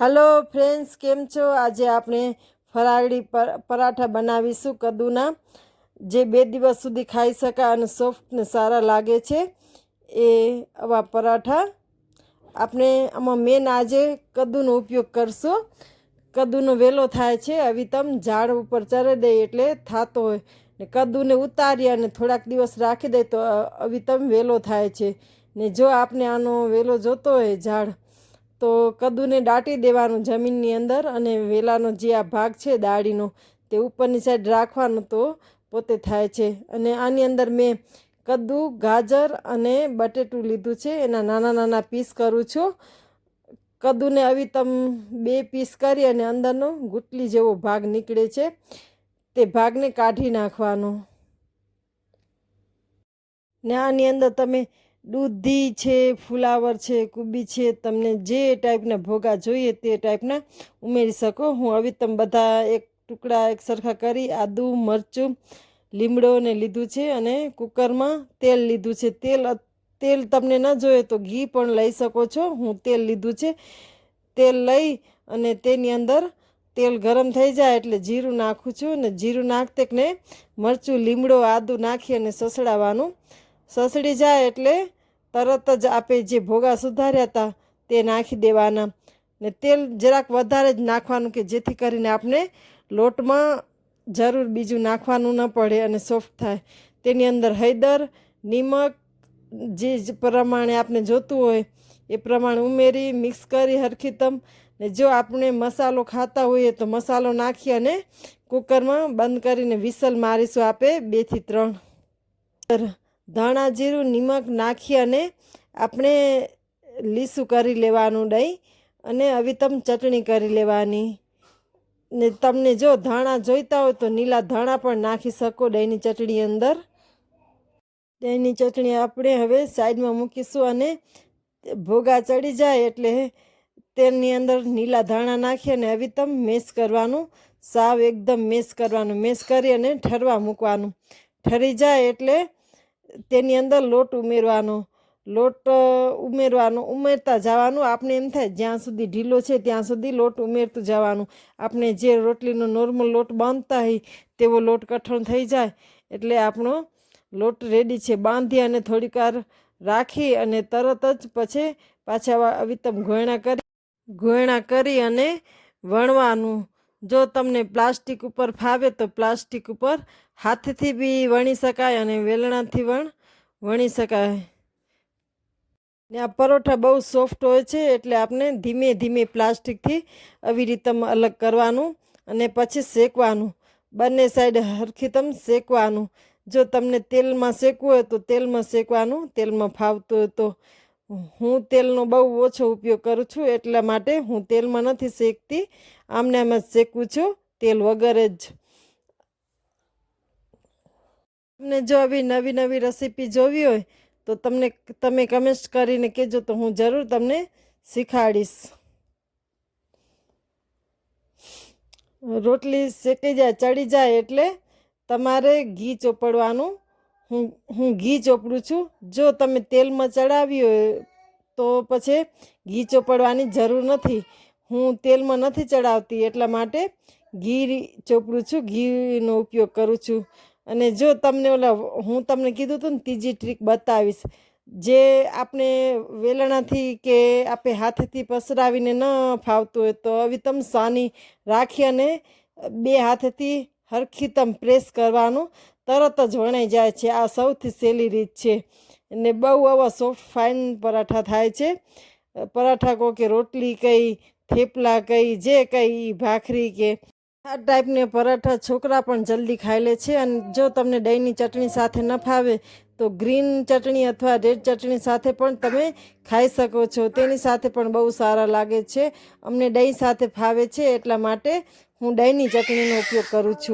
Hello friends કેમ છો? આજે આપણે ફરાળી પર- પરાઠા બનાવીશું કદુના. જે બે દિવસ સુધી ખાઈ શકાય અને સોફ્ટ ને સારા લાગે છે એ આવા પરાઠા. આપણે આમાં મેન આજે કદુનો ઉપયોગ કરશો. કદુનો વેલો થાય છે અવિતમ ઝાડ ઉપર ચરે દે એટલે થતો હોય. ને કદુને ઉતારી અને થોડાક દિવસ રાખી દે તો અવિતમ વેલો થાય છે. ને જો આપણે આનો વેલો જોતો હોય ઝાડ તો કદ્દુને દાટી દેવાનું જમીનની અંદર અને વેલાનો જે આ ભાગ છે દાળીનો તે ઉપરની સાઈડ રાખવાનું તો પોતે થાય છે. અને આની અંદર મેં કદ્દુ ગાજર અને બટેટું લીધું છે. એના નાના નાના પીસ કરું છું. કદ્દુને આવી તમ બે પીસ કરી અને અંદરનો ગુટલી જેવો ભાગ નીકળે છે. તે ભાગને કાઢી નાખવાનો. ને આની અંદર તમે દૂધી છે, ફુલાવર છે, કુબી છે, તમને જે ટાઈપના ભોગા જોઈએ તે ટાઈપના ઉમેરી શકો. હું આવી તમે બધા એક ટુકડા એક સરખા કરી આદુ, મરચું, લીમડો ને લીધું છે અને કુકરમાં તેલ લીધું છે. તેલ તેલ તમને ન જોઈએ તો ઘી પણ લઈ શકો છો. હું તેલ લીધું છે. તેલ લઈ અને તેની અંદર તેલ ગરમ થઈ જાય એટલે જીરું નાખું છું અને જીરું નાખતે ને મરચું, લીમડો, આદું નાખી અને સસડાવવાનું સસડી જાય એટલે તરત જ આપે જે ભોગા સુધાર્યા હતા તે નાખી દેવાના. ને તેલ જરાક વધારે જ નાખવાનું કે જેથી કરીને આપણે લોટમાં જરૂર બીજું નાખવાનું ન પડે અને સોફ્ટ થાય. તેની અંદર હૈદર, નિમક, જે પ્રમાણે આપણે જોતું હોય એ પ્રમાણે ઉમેરી, મિક્સ કરી હરખીતમ ને જો આપણે મસાલો ખાતા હોઈએ તો મસાલો નાખી અને કુકરમાં બંધ કરીને વિસલ મારીશું આપે બેથી ત્રણ. ધાણા, જીરું, નિમક નાખી અને આપણે લીસું કરી લેવાનું દહીં અને અવિતમ ચટણી કરી લેવાની. ને તમને જો ધાણા જોઈતા હોય તો નીલા ધાણા પણ નાખી શકો દહીંની ચટણી અંદર. દહીંની ચટણી આપણે હવે સાઈડમાં મૂકીશું અને ભોગા ચડી જાય એટલે તેની અંદર નીલા ધાણા નાખી અને અવિતમ મેસ કરવાનું, સાવ એકદમ મેસ કરવાનું મેસ કરી અને ઠરવા મૂકવાનું. ઠરી જાય એટલે તેની અંદર લોટ ઉમેરવાનો લોટ ઉમેરવાનો, ઉમેરતા જવાનું. આપણે એમ થાય, જ્યાં સુધી ઢીલો છે ત્યાં સુધી લોટ ઉમેરતું જવાનું. આપણે જે રોટલીનો નોર્મલ લોટ બાંધતા હોય તેવો લોટ કઠણ થઈ જાય. એટલે આપણો લોટ રેડી છે. બાંધી અને થોડીક વાર રાખી અને તરત જ પછી પાછા અવિતમ ગોયણા કરી ગોયણા કરી અને વણવાનું. જો તમને પ્લાસ્ટિક ઉપર ફાવે તો પ્લાસ્ટિક ઉપર હાથથી બી વણી શકાય અને વેલણાથી પણ વણી શકાય. ને આ પરોઠા બહુ સોફ્ટ હોય છે એટલે આપણે ધીમે ધીમે પ્લાસ્ટિકથી આવી રીતે અલગ કરવાનું અને પછી શેકવાનું. બંને સાઈડ હરખીતમ શેકવાનું. જો તમને તેલમાં શેકવું હોય તો તેલમાં શેકવાનું, તેલમાં ફાવતું હોય તો. હું તેલનો બહુ ઓછો ઉપયોગ કરું છું એટલા માટે હું તેલમાં નથી શેકતી. આમને આમ જ શેકું છું, તેલ વગર જ. તમને જો આવી નવી નવી રેસીપી જોવી હોય, તો તમને તમે કમેન્ટ કરીને કહેજો, તો હું જરૂર તમને શીખાડીશ. રોટલી શેકી જાય, ચડી જાય એટલે તમારે ઘી ચોપડવાનું હું હું ઘી ચોપડું છું. જો તમે તેલમાં ચડાવી હોય તો પછી ઘી ચોપડવાની જરૂર નથી. હું તેલમાં નથી ચડાવતી એટલા માટે ઘી ચોપડું છું, ઘીનો ઉપયોગ કરું છું. અને જો તમને ઓલા, હું તમને કીધું હતું ને ત્રીજી ટ્રીક બતાવીશ. જે આપણે વેલણાથી કે આપણે હાથથી પસરાવીને ન ફાવતું હોય તો આવી તમ સાની રાખી અને બે હાથથી હરખીતમ પ્રેસ કરવાનું. તરત જ વણાઈ જાય છે. આ સૌથી સહેલી રીત છે. અને બહુ આવા સોફ્ટ ફાઇન પરાઠા થાય છે. પરાઠા કહો કે રોટલી કઈ, થેપલા કઈ, જે કઈ ભાખરી કે, આ ટાઈપને પરાઠા છોકરા પણ જલ્દી ખાઈ લે છે. અને જો તમને દહીંની ચટણી સાથે ન ફાવે, તો ગ્રીન ચટણી અથવા રેડ ચટણી સાથે પણ તમે ખાઈ શકો છો. તેની સાથે પણ બહુ સારા લાગે છે. અમને દહીં સાથે ફાવે છે એટલા માટે હું દહીંની ચટણીનો ઉપયોગ કરું છું.